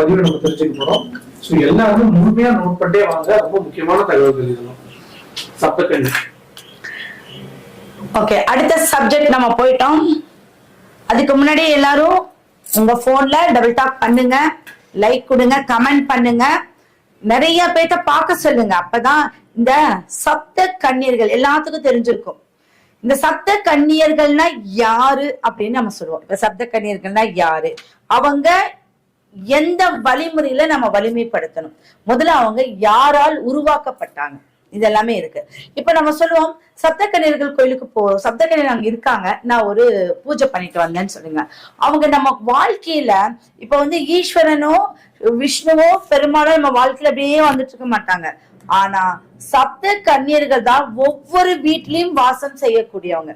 தெரிஞ்சுக்க போறோம். ஸோ எல்லாருமே முழுமையா நோட் பண்ணே வாங்க. ரொம்ப முக்கியமான தகவல்கள் இதெல்லாம் சப்தக்கண்ணு ஓகே அடுத்த சப்ஜெக்ட் நம்ம போயிட்டோம். அதுக்கு முன்னாடி எல்லாரும் உங்க போன்ல டபுள் டாக் பண்ணுங்க லைக் கொடுங்க கமெண்ட் பண்ணுங்க. நிறைய பேர்த்த பார்க்க சொல்லுங்க. அப்பதான் இந்த சப்த கண்ணீர்கள் எல்லாத்துக்கும் தெரிஞ்சிருக்கும். இந்த சப்த கன்னியர்கள்னா யாரு அப்படின்னு நம்ம சொல்லுவோம். இப்ப சப்த கன்னியர்கள்னா யாரு? அவங்க எந்த வழிமுறையில நம்ம வலிமைப்படுத்தணும்? முதல்ல அவங்க யாரால் உருவாக்கப்பட்டாங்க? இது எல்லாமே இருக்கு. இப்ப நம்ம சொல்லுவோம் சப்தக்கன்னியர்கள் கோயிலுக்கு போ சப்தக்கன்னியர் அங்க இருக்காங்க நான் ஒரு பூஜை பண்ணிட்டு வந்தேன்னு சொல்லுங்க. அவங்க நம்ம வாழ்க்கையில இப்ப வந்து ஈஸ்வரனோ விஷ்ணுவோ பெருமாளோ நம்ம வாழ்க்கையில அப்படியே வந்துட்டு இருக்க மாட்டாங்க. ஆனா சப்த கன்னியர்கள் தான் ஒவ்வொரு வீட்லயும் வாசம் செய்யக்கூடியவங்க.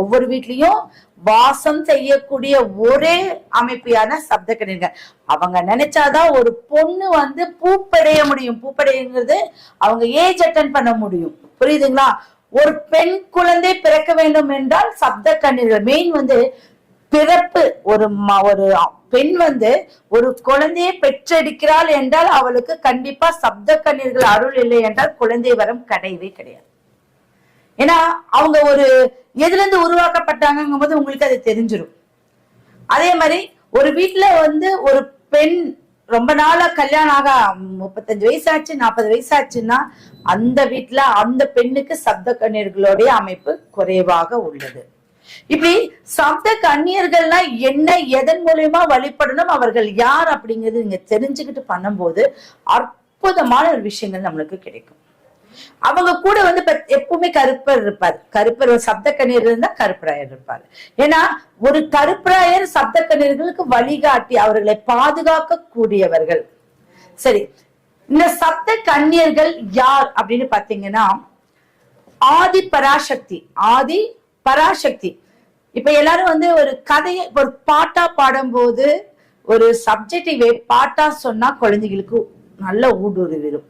ஒவ்வொரு வீட்லயும் வாசம் செய்யக்கூடிய ஒரே அமைப்பியான சப்த கன்னியர்கள் அவங்க நினைச்சாதான் ஒரு பொண்ணு வந்து பூப்படைய முடியும். பூப்படைங்கிறது அவங்க ஏஜ் அட்டன் பண்ண முடியும். புரியுதுங்களா? ஒரு பெண் குழந்தை பிறக்க வேண்டும் என்றால் சப்த கண்ணீர்கள் மெயின் வந்து பிறப்பு. ஒரு ம- ஒரு பெண் வந்து ஒரு குழந்தையை பெற்றெடுக்கிறாள் என்றால் அவளுக்கு கண்டிப்பா சப்த கண்ணீர்கள் அருள் இல்லை என்றால் குழந்தை வரம் கிடையவே கிடையாது. ஏன்னா அவங்க ஒரு எதுல இருந்து உருவாக்கப்பட்டாங்கங்கும் போது உங்களுக்கு அது தெரிஞ்சிடும் அதே மாதிரி ஒரு வீட்டுல வந்து ஒரு பெண் ரொம்ப நாளா கல்யாணம் ஆக முப்பத்தஞ்சு வயசாச்சு நாற்பது வயசாச்சுன்னா அந்த வீட்டுல அந்த பெண்ணுக்கு சப்த கண்ணீர்களுடைய அமைப்பு குறைவாக உள்ளது. இப்படி சப்த கண்ணியர்கள்னா என்ன எதன் மூலியமா வழிபடணும் அவர்கள் யார் அப்படிங்கிறது நீங்க தெரிஞ்சுக்கிட்டு பண்ணும்போது அற்புதமான ஒரு விஷயங்கள் நம்மளுக்கு கிடைக்கும். அவங்க கூட வந்து எப்பவுமே கருப்பர் இருப்பார். கருப்பர் சப்த கண்ணீர் இருந்தா கருப்பராயர் இருப்பார். ஏன்னா ஒரு கருப்பராயர் சப்த கண்ணீர்களுக்கு வழிகாட்டி அவர்களை பாதுகாக்க கூடியவர்கள் சரி இந்த சப்த கன்னியர்கள் யார் அப்படின்னு பாத்தீங்கன்னா ஆதி பராசக்தி ஆதி பராசக்தி. இப்ப எல்லாரும் வந்து ஒரு கதையை ஒரு பாட்டா பாடும்போது ஒரு சப்ஜெக்டிவ் பாட்டா சொன்னா குழந்தைகளுக்கு நல்ல ஊடுருவிடும்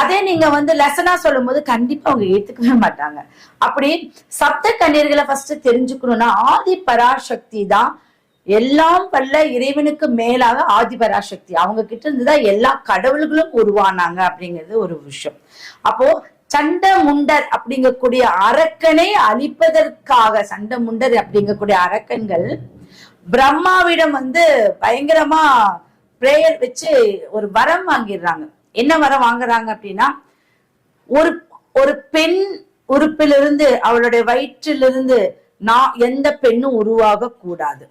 அதே நீங்க வந்து லெசனா சொல்லும் போது கண்டிப்பா அவங்க ஏத்துக்கவே மாட்டாங்க. அப்படி சப்த கண்ணீர்களை ஃபர்ஸ்ட் தெரிஞ்சுக்கணும்னா ஆதி பராசக்தி தான் எல்லாம் பல்ல இறைவனுக்கு மேலாக ஆதி பராசக்தி. அவங்க கிட்ட இருந்துதான் எல்லா கடவுள்களும் உருவானாங்க அப்படிங்கிறது ஒரு விஷயம். அப்போ சண்ட முண்டர் அப்படிங்கக்கூடிய அரக்கனை அழிப்பதற்காக சண்ட முண்டர் அப்படிங்கக்கூடிய அரக்கன்கள் பிரம்மாவிடம் வந்து பயங்கரமா பிரேயர் வச்சு ஒரு வரம் வாங்கிடுறாங்க. என்ன வரம் வாங்குறாங்க அப்படின்னா ஒரு ஒரு பெண் உறுப்பிலிருந்து அவளுடைய வயிற்றிலிருந்து நான் எந்த பெண்ணும் உருவாக கூடாது.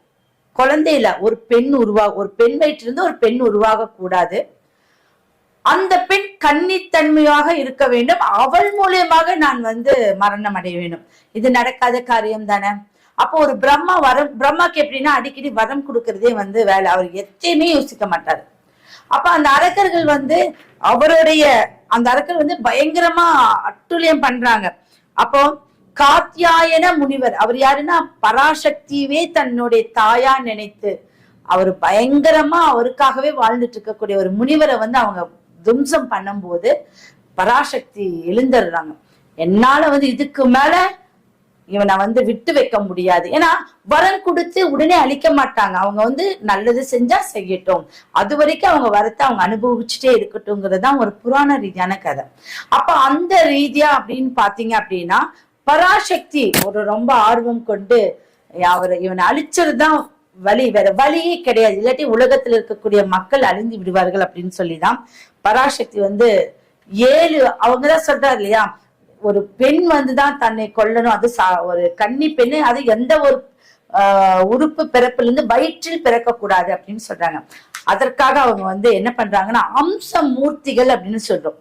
குழந்தையில ஒரு பெண் உருவாக ஒரு பெண் வயிற்றிலிருந்து ஒரு பெண் உருவாக கூடாது. அந்த பெண் கன்னித்தன்மையாக இருக்க வேண்டும். அவள் மூலியமாக நான் வந்து மரணம் அடைய வேண்டும். இது நடக்காத காரியம் தானே. அப்போ ஒரு பிரம்மா வரம் பிரம்மாக்கு எப்படின்னா அடிக்கடி வரம் கொடுக்கறதே வந்து வேலை. அவர் எத்தையுமே யோசிக்க மாட்டாரு. அப்ப அந்த அரக்கர்கள் வந்து அவருடைய அந்த அரக்கர் வந்து பயங்கரமா அட்டுழியம் பண்றாங்க. அப்போ காத்தியாயன முனிவர் அவர் யாருன்னா? பராசக்தியவே தன்னுடைய தாயா நினைத்து அவர் பயங்கரமா அவருக்காகவே வாழ்ந்துட்டு இருக்கக்கூடிய ஒரு முனிவரை வந்து அவங்க தும்சம் பண்ணும்போது பராசக்தி எழுந்துடுறாங்க என்னால வந்து இதுக்கு மேல இவனை வந்து விட்டு வைக்க முடியாது. ஏன்னா வரம் கொடுத்து உடனே அழிக்க மாட்டாங்க. அவங்க வந்து நல்லது செஞ்சா செய்யட்டும். அது வரைக்கும் அவங்க வரத்தை அவங்க அனுபவிச்சுட்டே இருக்கட்டும்ங்கிறது தான் ஒரு புராண ரீதியான கதை. அப்ப அந்த ரீதியா அப்படின்னு பாத்தீங்க அப்படின்னா பராசக்தி ஒரு ரொம்ப ஆர்வம் கொண்டு அவர் இவனை அழிச்சதுதான் வழி. வேற வழியே கிடையாது. இல்லாட்டி உலகத்துல இருக்கக்கூடிய மக்கள் அழிந்து விடுவார்கள் அப்படின்னு சொல்லிதான் பராசக்தி வந்து ஏழு அவங்கதான் சொல்றாரு இல்லையா? ஒரு பெண் வந்துதான் தன்னை கொல்லணும். அது சா- ஒரு கன்னி பெண்ணு அது எந்த ஒரு உறுப்பு பிறப்புல இருந்து வயிற்றில் பிறக்க கூடாது அப்படின்னு சொல்றாங்க. அதற்காக அவங்க வந்து என்ன பண்றாங்கன்னா அம்ச மூர்த்திகள் அப்படின்னு சொல்றோம்.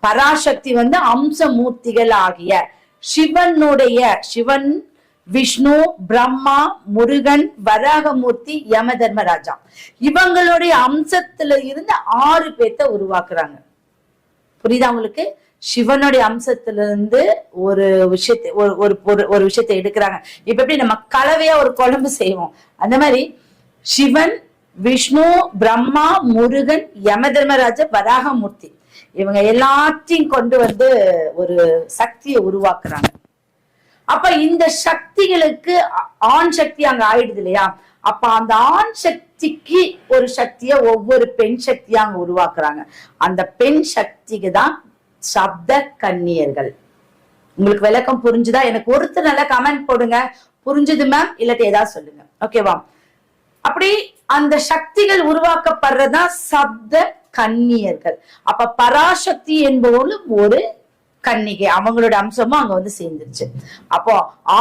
பராசக்தி வந்து அம்ச மூர்த்திகள் ஆகிய சிவனுடைய சிவன் விஷ்ணு பிரம்மா முருகன் வராகமூர்த்தி யம தர்மராஜா இவங்களுடைய அம்சத்துல இருந்து ஆறு பேர்த்த உருவாக்குறாங்க. புரியுதா உங்களுக்கு? சிவனுடைய அம்சத்திலிருந்து ஒரு விஷயத்தை ஒரு ஒரு ஒரு- விஷயத்தை எடுக்கிறாங்க. இப்ப எப்படி நம்ம கலவையா ஒரு குழம்பு செய்வோம்? அந்த மாதிரி சிவன் விஷ்ணு பிரம்மா முருகன் யம தர்மராஜ வராகமூர்த்தி. இவங்க எல்லாத்தையும் கொண்டு வந்து ஒரு சக்தியை உருவாக்குறாங்க. அப்ப இந்த சக்திகளுக்கு ஆண் சக்தி அங்க ஆயிடுது இல்லையா? அப்ப அந்த ஆண் சக்திக்கு ஒரு சக்திய ஒவ்வொரு பெண் சக்தியா அங்க உருவாக்குறாங்க. அந்த பெண் சக்திக்கு தான் சப்த கன்னியர்கள். உங்களுக்கு விளக்கம் புரிஞ்சுதா? எனக்கு ஒருத்தர் நல்லா கமெண்ட் போடுங்க. புரிஞ்சுது மேம் இல்லாட்டி ஏதாவது சொல்லுங்க. ஓகேவா அப்படி அந்த சக்திகள் உருவாக்கப்படுறதுதான் சப்த கன்னியர்கள். அப்ப பராசக்தி என்பவளும் ஒரு கன்னிகை. அவங்களோட அம்சமும் அங்க வந்து சேர்ந்துருச்சு. அப்போ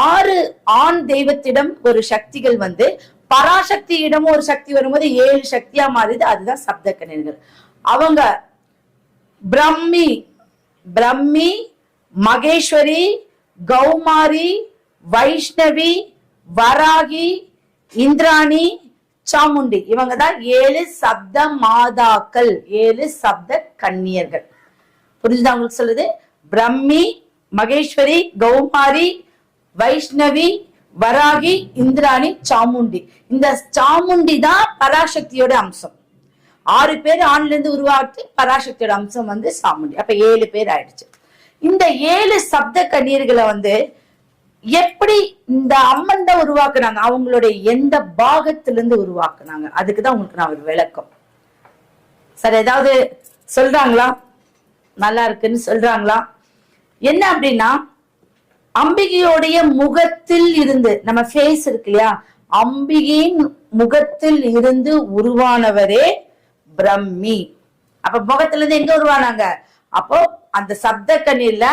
ஆறு ஆண் தெய்வத்திடம் ஒரு சக்திகள் வந்து பராசக்தியிடமும் ஒரு சக்தி வரும்போது ஏழு சக்தியா மாறுது அதுதான் சப்த கன்னியர்கள். அவங்க பிரம்மி பிரம்மி மகேஸ்வரி கௌமாரி வைஷ்ணவி வராகி இந்திராணி சாமுண்டி. இவங்க தான் ஏழு சப்த மாதாக்கள் ஏழு சப்த கன்னியர்கள். புரிஞ்சுதா உங்களுக்கு சொல்லுது? பிரம்மி மகேஸ்வரி கௌமாரி வைஷ்ணவி வராகி இந்திராணி சாமுண்டி. இந்த சாமுண்டி தான் பராசக்தியோட அம்சம். ஆறு பேர் ஆண்ல இருந்து உருவாக்கி பராசக்தியோட அம்சம் வந்து சாமுண்டி. அப்ப ஏழு பேர் ஆயிடுச்சு. இந்த ஏழு சப்த கண்ணீர்களை வந்து எப்படி இந்த அம்மன் தான் உருவாக்குனாங்க? அவங்களுடைய எந்த பாகத்திலிருந்து உருவாக்குனாங்க? அதுக்குதான் உங்களுக்கு நான் ஒரு விளக்கம். சார் ஏதாவது சொல்றாங்களா? நல்லா இருக்குன்னு சொல்றாங்களா? என்ன அப்படின்னா அம்பிகையோடைய முகத்தில் இருந்து நம்ம ஃபேஸ் இருக்கு இல்லையா? அம்பிகையின் முகத்தில் இருந்து உருவானவரே பிரம்மி. அப்ப முகத்துல இருந்து எங்க உருவானாங்க? அப்போ அந்த சப்த கண்ணில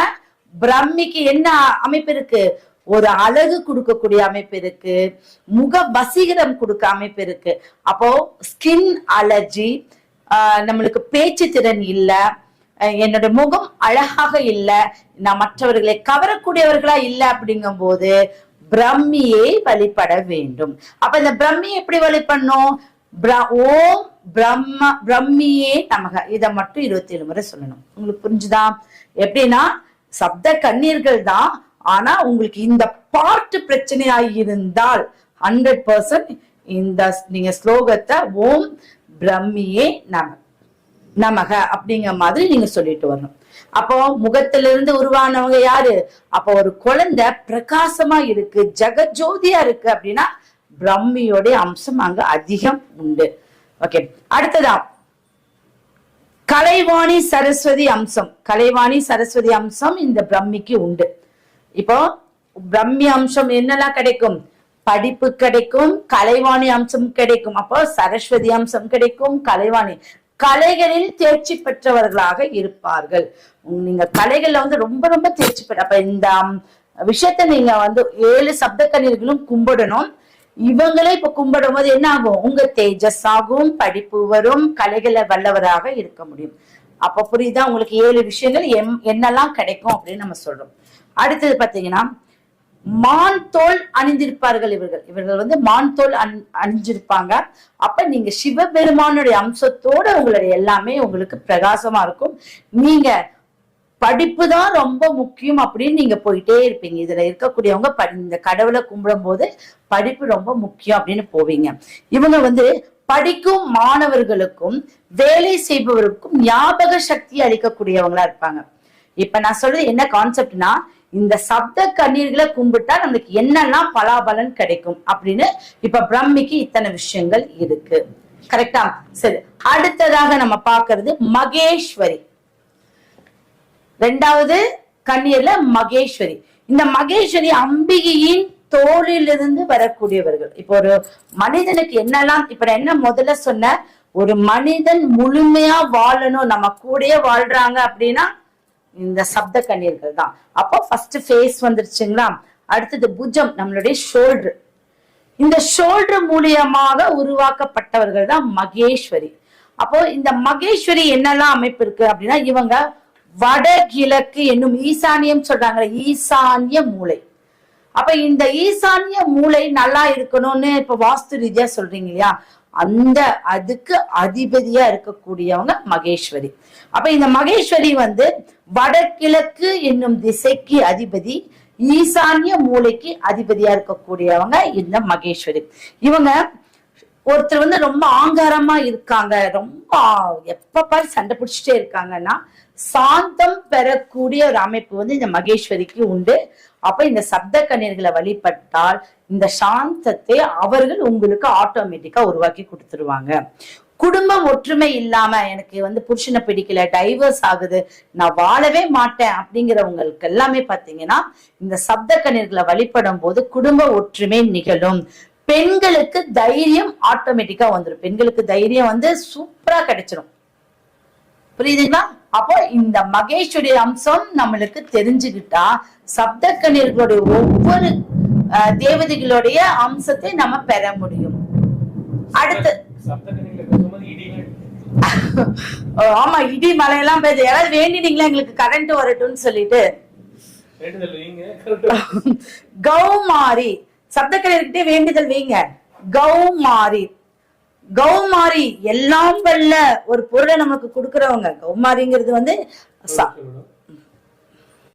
பிரம்மிக்கு என்ன அமைப்பு இருக்கு? ஒரு அழகு கொடுக்கக்கூடிய அமைப்பு இருக்கு. முக வசீகரம் கொடுக்க அமைப்பு இருக்கு. அப்போ ஸ்கின் அலர்ஜி நம்மளுக்கு பேச்சு திறன் இல்ல. அஹ் என்னோட முகம் அழகாக இல்ல. நான் மற்றவர்களை கவரக்கூடியவர்களா இல்ல அப்படிங்கும் போது பிரம்மியை வழிபட வேண்டும். அப்ப இந்த பிரம்மியை எப்படி வழிபடணும்? ஓம் பிரம்ம பிரம்மியே நமக. இதை மட்டும் இருபத்தி ஏழு முறை சொல்லணும். உங்களுக்கு புரிஞ்சுதா? எப்படின்னா சப்த கண்ணீர்கள் தான் ஆனா உங்களுக்கு இந்த பாட்டு பிரச்சனையாய் இருந்தால் ஹண்ட்ரட் பர்சன்ட் இந்த நீங்க ஸ்லோகத்தை ஓம் பிரம்மியே நம நமக அப்படிங்கிற மாதிரி நீங்க சொல்லிட்டு வரணும். அப்போ முகத்திலிருந்து உருவானவங்க யாரு? அப்போ ஒரு குழந்தை பிரகாசமா இருக்கு ஜெகஜோதியா இருக்கு அப்படின்னா பிரம்மியோடைய அம்சம் அங்க அதிகம் உண்டு. ஓகே அடுத்ததா கலைவாணி சரஸ்வதி அம்சம். கலைவாணி சரஸ்வதி அம்சம் இந்த பிரம்மிக்கு உண்டு. இப்போ பிரம்மி அம்சம் என்னெல்லாம் கிடைக்கும்? படிப்பு கிடைக்கும் கலைவாணி அம்சம் கிடைக்கும். அப்போ சரஸ்வதி அம்சம் கிடைக்கும் கலைவாணி. கலைகளில் தேர்ச்சி பெற்றவர்களாக இருப்பார்கள். நீங்க கலைகள்ல வந்து ரொம்ப ரொம்ப தேர்ச்சி பெற்ற அப்ப இந்த விஷயத்த நீங்க வந்து ஏழு சப்த கண்ணீர்களும் கும்பிடணும். இவங்களே இப்ப கும்பிடும் போது என்ன ஆகும்? உங்க தேஜஸ் ஆகும் படிப்பு வரும் கலைகளை வல்லவராக இருக்க முடியும். அப்ப புரியுதா? உங்களுக்கு ஏழு விஷயங்கள் எம் என்னெல்லாம் கிடைக்கும் அப்படின்னு நம்ம சொல்றோம். அடுத்தது பாத்தீங்கன்னா மான் தோல் அணிந்திருப்பார்கள் இவர்கள். இவர்கள் வந்து மான் தோல் அணி அணிஞ்சிருப்பாங்க. அப்ப நீங்க சிவபெருமானுடைய அம்சத்தோட உங்களுடைய எல்லாமே உங்களுக்கு பிரகாசமா இருக்கும். நீங்க படிப்பு தான் ரொம்ப முக்கியம் அப்படின்னு நீங்க போயிட்டே இருப்பீங்க. இதுல இருக்கக்கூடியவங்க இந்த கடவுளை கும்பிடும் போது படிப்பு ரொம்ப முக்கியம் அப்படின்னு போவீங்க. இவங்க வந்து படிக்கும் மாணவர்களுக்கும் வேலை செய்பவருக்கும் ஞாபக சக்தி அளிக்கக்கூடியவங்களா இருப்பாங்க. இப்ப நான் சொல்றது என்ன கான்செப்ட்னா இந்த சப்த கண்ணீர்களை கும்பிட்டா நம்மளுக்கு என்னெல்லாம் பலாபலன் கிடைக்கும் அப்படின்னு இப்ப பிரம்மிக்கு இத்தனை விஷயங்கள் இருக்கு. கரெக்டா சரி. அடுத்ததாக நம்ம பாக்குறது மகேஸ்வரி. ரெண்டாவது கண்ணீர்ல மகேஸ்வரி. இந்த மகேஸ்வரி அம்பிகையின் தோளிலிருந்து வரக்கூடியவர்கள். இப்போ ஒரு மனிதனுக்கு என்னெல்லாம் இப்ப என்ன முதல்ல சொன்ன ஒரு மனிதன் முழுமையா வாழணும் நம்ம கூடயே வாழ்றாங்க அப்படின்னா இந்த சப்த கண்ணீர்கள் தான். அப்போ ஃபர்ஸ்ட் ஃபேஸ் வந்துருச்சுங்களா? அடுத்தது புஜம் நம்மளுடைய ஷோல்டர் இந்த ஷோல்டர் மூலியமாக உருவாக்கப்பட்டவர்கள் தான் மகேஸ்வரி. அப்போ இந்த மகேஸ்வரி என்னெல்லாம் அமைப்பு இருக்கு அப்படின்னா இவங்க வடகிழக்கு என்னும் ஈசானியம் சொல்றாங்க ஈசானிய மூளை. அப்ப இந்த ஈசானிய மூளை நல்லா இருக்கணும்னு இப்ப வாஸ்து ரீதியா சொல்றீங்க இல்லையா? அந்த அதுக்கு அதிபதியா இருக்கக்கூடியவங்க மகேஸ்வரி. அப்ப இந்த மகேஸ்வரி வந்து வடகிழக்கு என்னும் திசைக்கு அதிபதி ஈசானிய மூளைக்கு அதிபதியா இருக்கக்கூடியவங்க இந்த மகேஸ்வரி. இவங்க ஒருத்தர் வந்து ரொம்ப ஆங்காரமா இருக்காங்க. ரொம்ப எப்ப பாரு சண்டை பிடிச்சிட்டே இருக்காங்கன்னா சாந்தம் பெறக்கூடிய ஒரு அமைப்பு வந்து இந்த மகேஸ்வரிக்கு உண்டு. அப்ப இந்த சப்த கண்ணீர்களை வழிபட்டால் இந்த சாந்தத்தை அவர்கள் உங்களுக்கு ஆட்டோமேட்டிக்கா உருவாக்கி கொடுத்துருவாங்க. குடும்பம் ஒற்றுமை இல்லாம எனக்கு வந்து புருஷனை பிடிக்கல டைவர்ஸ் ஆகுது நான் வாழவே மாட்டேன் அப்படிங்கிறவங்களுக்கு எல்லாமே பாத்தீங்கன்னா இந்த சப்த கண்ணீர்களை வழிபடும் போது குடும்ப ஒற்றுமை நிகழும். பெண்களுக்கு தைரியம் ஆட்டோமேட்டிக்கா வந்துடும் பெண்களுக்கு தைரியம் வந்து சூப்பரா கிடைச்சிரும். புரியுதுங்களா? அப்போ இந்த மகேஸ்வரி அம்சம் நம்மளுக்கு தெரிஞ்சுக்கிட்டா சப்த கண்ணீர்களுடைய ஒவ்வொரு தேவதைகளுடைய அம்சத்தை நம்ம பெற முடியும். அடுத்து. ஆமா இடி மழையெல்லாம் பெய்யுது யாராவது வேண்டினீங்களா? எங்களுக்கு கரண்ட் வரட்டும்னு சொல்லிட்டு. வேண்டுதல் சப்த correct. சப்தக்கலையர்கிட்டே வேண்டுதல் வைங்க கௌமாரி கௌமாரி எல்லாம் வல்ல ஒரு பொருளை நமக்கு கொடுக்கறவங்க கௌமாரிங்கிறது வந்து